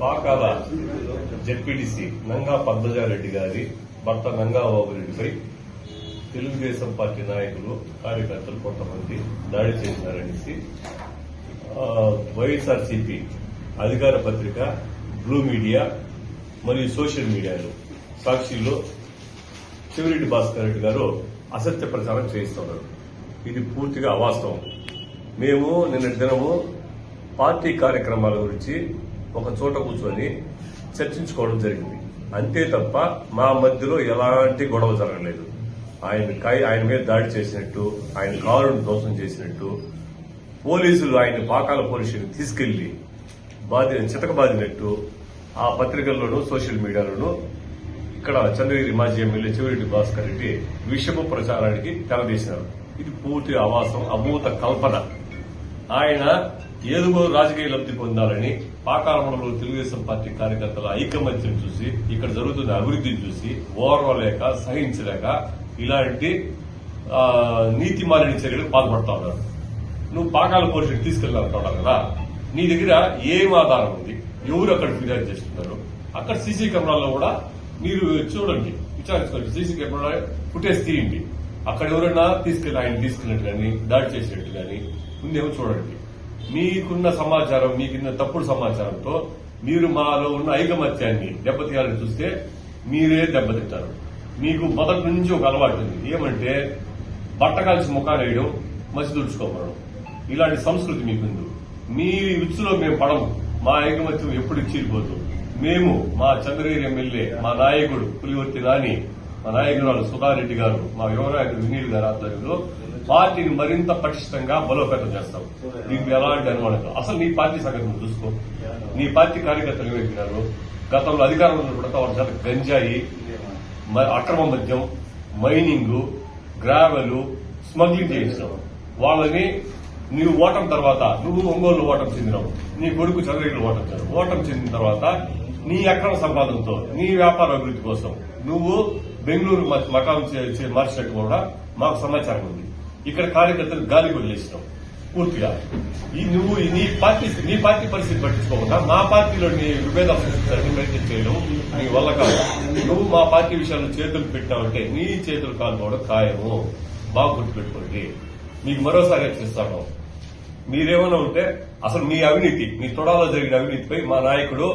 నమస్కారం జెడ్పీటీసీ నంగా పద్మజారెడ్డి గారి భర్త నంగా బాబురెడ్డిపై తెలుగుదేశం పార్టీ నాయకులు కార్యకర్తలు కొంతమంది దాడి చేశారనేసి వైఎస్ఆర్సీపీ అధికార పత్రిక బ్లూ మీడియా మరియు సోషల్ మీడియాలో సాక్షిలో శివరెడ్డి భాస్కర్ రెడ్డి గారు అసత్య ప్రచారం చేయిస్తున్నారు. ఇది పూర్తిగా అవాస్తవం. మేము నిన్నటి దినము పార్టీ కార్యక్రమాల గురించి ఒక చోట కూర్చొని చర్చించుకోవడం జరిగింది. అంతే తప్ప మా మధ్యలో ఎలాంటి గొడవ జరగలేదు. ఆయన కై- ఆయన మీద దాడి చేసినట్టు ఆయన కారును ధ్వంసం చేసినట్టు పోలీసులు ఆయన పాకాల పోలీసులు తీసుకెళ్ళి బాధి చితక బాధినట్టు ఆ పత్రికల్లోనూ సోషల్ మీడియాలోనూ ఇక్కడ చంద్రగిరి మాజీ ఎమ్మెల్యే చెవిరెడ్డి భాస్కర్ రెడ్డి విషపు ప్రచారానికి తెరదీశారు ఇది పూర్తి అవాసం అభూత కల్పన. ఆయన ఏదుగో రాజకీయ లబ్ధి పొందాలని పాకాలంలో తెలుగుదేశం పార్టీ కార్యకర్తల ఐకమత్యం చూసి ఇక్కడ జరుగుతున్న అభివృద్ధిని చూసి ఓర్వలేక సహించలేక ఇలాంటి నీతి మాలిన చర్యలకు పాల్పడతా ఉన్నారు. నువ్వు పాకాల పోషణ తీసుకెళ్ళాలంటున్నావు కదా. నీ దగ్గర ఏం ఆధారం ఉంది? ఎవరు అక్కడ ఫిర్యాదు చేస్తున్నారు? అక్కడ సీసీ కెమెరాల్లో కూడా మీరు చూడండి. విచారించుకోండి. సీసీ కెమెరా ఫుటేజ్ తీయండి. అక్కడ ఎవరైనా తీసుకెళ్ళి ఆయన తీసుకెళ్ళినట్టు కానీ దాడి చేసినట్టు కానీ ఉందేమో చూడండి. మీకున్న సమాచారం మీకున్న తప్పుడు సమాచారంతో మీరు మాలో ఉన్న ఐకమత్యాన్ని దెబ్బతీయాలని చూస్తే మీరే దెబ్బతింటారు. మీకు మొదటి నుంచి ఒక అలవాటు ఉంది. ఏమంటే బట్ట కాల్చి ముఖాలు వేయడం మసి తుడుచుకోవడం ఇలాంటి సంస్కృతి మీకుంది. మీ విచ్చులో మేము పడము. మా ఐకమత్యం ఎప్పుడు చీలిపోదు మేము మా చంద్రగిరి ఎమ్మెల్యే మా నాయకుడు పులివర్తి నాని మా నాయకురాలు సుధారెడ్డి గారు మా యువనాయకుడు వినీల్ గారి ఆధ్వర్యంలో పార్టీని మరింత పటిష్టంగా బలోపేతం చేస్తాం. దీనికి ఎలాంటి అనుమానం అసలు నీ పార్టీ సంగతి నువ్వు చూసుకో. నీ పార్టీ కార్యకర్తలు ఏమైపోయినారు గతంలో అధికారంలో ఉన్నప్పుడు వాళ్ళ చేత గంజాయి అక్రమ మద్యం మైనింగ్ గ్రావెల్ స్మగ్లింగ్ చేయించడం వాళ్ళని నీవు ఓటం తర్వాత నువ్వు ఒంగోలు ఓటం చెందినావు నీ కొడుకు చంద్రగిరి ఓటం చెందిన ఓటం చెందిన తర్వాత నీ అక్రమ సంపాదనతో నీ వ్యాపార అభివృద్ధి కోసం నువ్వు బెంగళూరు మకాం మార్చినట్టు కూడా మాకు సమాచారం ఉంది. ఇక్కడ కార్యకర్తలు గాలి వదిలేసినావు పూర్తిగా. ఈ నువ్వు నీ పార్టీ నీ పార్టీ పరిస్థితి పట్టించుకోకుండా మా పార్టీలో నీ విభేదాలు సృష్టించడానికి ప్రయత్నం చేయడం నీ వల్ల కాదు. నువ్వు మా పార్టీ విషయాల్లో చేతులు పెట్టావంటే నీ చేతులు కాలుకోవడం ఖాయము. బాగా గుర్తుపెట్టుకోండి. మీకు మరోసారి హెచ్చరిస్తాను మీరేమైనా ఉంటే అసలు మీ అవినీతి మీ తొడాలో జరిగిన అవినీతిపై మా నాయకుడు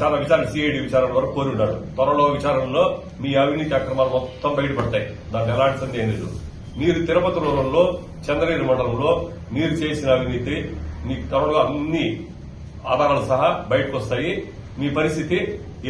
చాలా విచారణ సిఐడి విచారణ వరకు కోరి ఉన్నాడు త్వరలో విచారణలో మీ అవినీతి అక్రమాలు మొత్తం బయటపడతాయి. దాంట్లో ఎలాంటి సందేహం లేదు. మీరు తిరుపతి రూరంలో చంద్రగిరి మండలంలో మీరు చేసిన అవినీతి మీకు త్వరలో అన్ని ఆధారాలు సహా బయటకు వస్తాయి మీ పరిస్థితి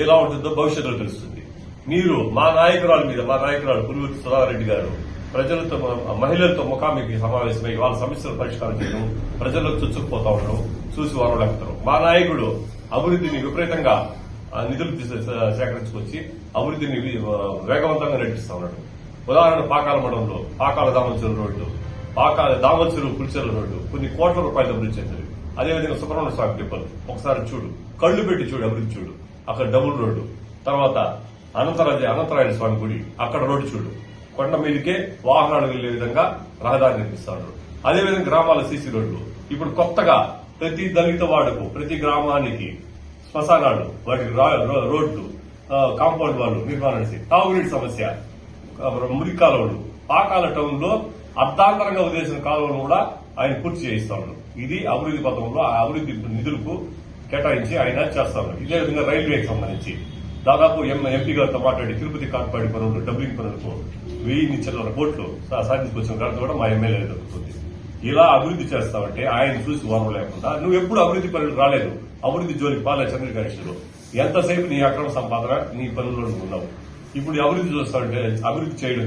ఎలా ఉంటుందో భవిష్యత్తులో తెలుస్తుంది. మీరు మా నాయకురాల మీద మా నాయకురాలు పులివర్తి సుధారెడ్డి గారు ప్రజలతో మహిళలతో ముఖాముఖి సమావేశమై వాళ్ళ సమస్యల పరిష్కారం చేయడం ప్రజలకు చుచ్చుకుపోతా ఉండడం చూసి వారు మా నాయకుడు అభివృద్ధిని విపరీతంగా నిధులు తీసే- సేకరించుకొచ్చి అభివృద్ధిని వేగవంతంగా నడిపిస్తా ఉన్నాడు. ఉదాహరణ పాకాల మండలంలో పాకాల దామోచరు రోడ్డు పాకాల దామోచరు పులిచెర్ల రోడ్డు కొన్ని కోట్ల రూపాయలు అభివృద్ధి చెందింది. అదేవిధంగా సుబ్రహ్మణ్య స్వామి టెంపుల్ ఒకసారి చూడు. కళ్ళు పెట్టి చూడు అభివృద్ధి చూడు. అక్కడ డబుల్ రోడ్డు తర్వాత అనంతరాజ అనంతరాయణ స్వామి గుడి అక్కడ రోడ్డు చూడు. కొండ మీదకే వాహనాలు వెళ్ళే విధంగా రహదారి నిర్మిస్తాడు అదేవిధంగా గ్రామాల సీసీ రోడ్లు ఇప్పుడు కొత్తగా ప్రతి దళిత వాడకు ప్రతి గ్రామానికి శ్మశానాలు వాటికి రోడ్లు కాంపౌండ్ వాళ్ళు నిర్మాణం తాగునీటి సమస్య ఆ, మురికి కాలువలు. పాకాల టౌన్లో అర్ధాంతరంగా వదిలేసిన కాలువలు కూడా ఆయన పూర్తి చేయిస్తాడు ఇది అభివృద్ధి పథకంలో ఆ అభివృద్ధి నిధులకు కేటాయించి ఆయన చేస్తా ఇదే విధంగా రైల్వేకి సంబంధించి దాదాపు ఎంపీ గారితో మాట్లాడి తిరుపతి కాట్పాడి పనులు డబ్లింగ్ పనులకు వెయ్యి చిల్లర కోట్లు సాధించుకొచ్చిన ఘనత కూడా మా ఎమ్మెల్యే దొరుకుతుంది ఇలా అభివృద్ధి చేస్తావంటే ఆయన చూసి వరం లేకుండా నువ్వు ఎప్పుడు అభివృద్ధి పనులు రాలేదు. అభివృద్ధి జోలికి పాలే చంద్రకాశిలో ఎంతసేపు నీ అక్రమ సంపాదన నీ పనుల్లో ఉన్నావు. ఇప్పుడు అభివృద్ధి చూస్తావంటే అభివృద్ధి చేయడం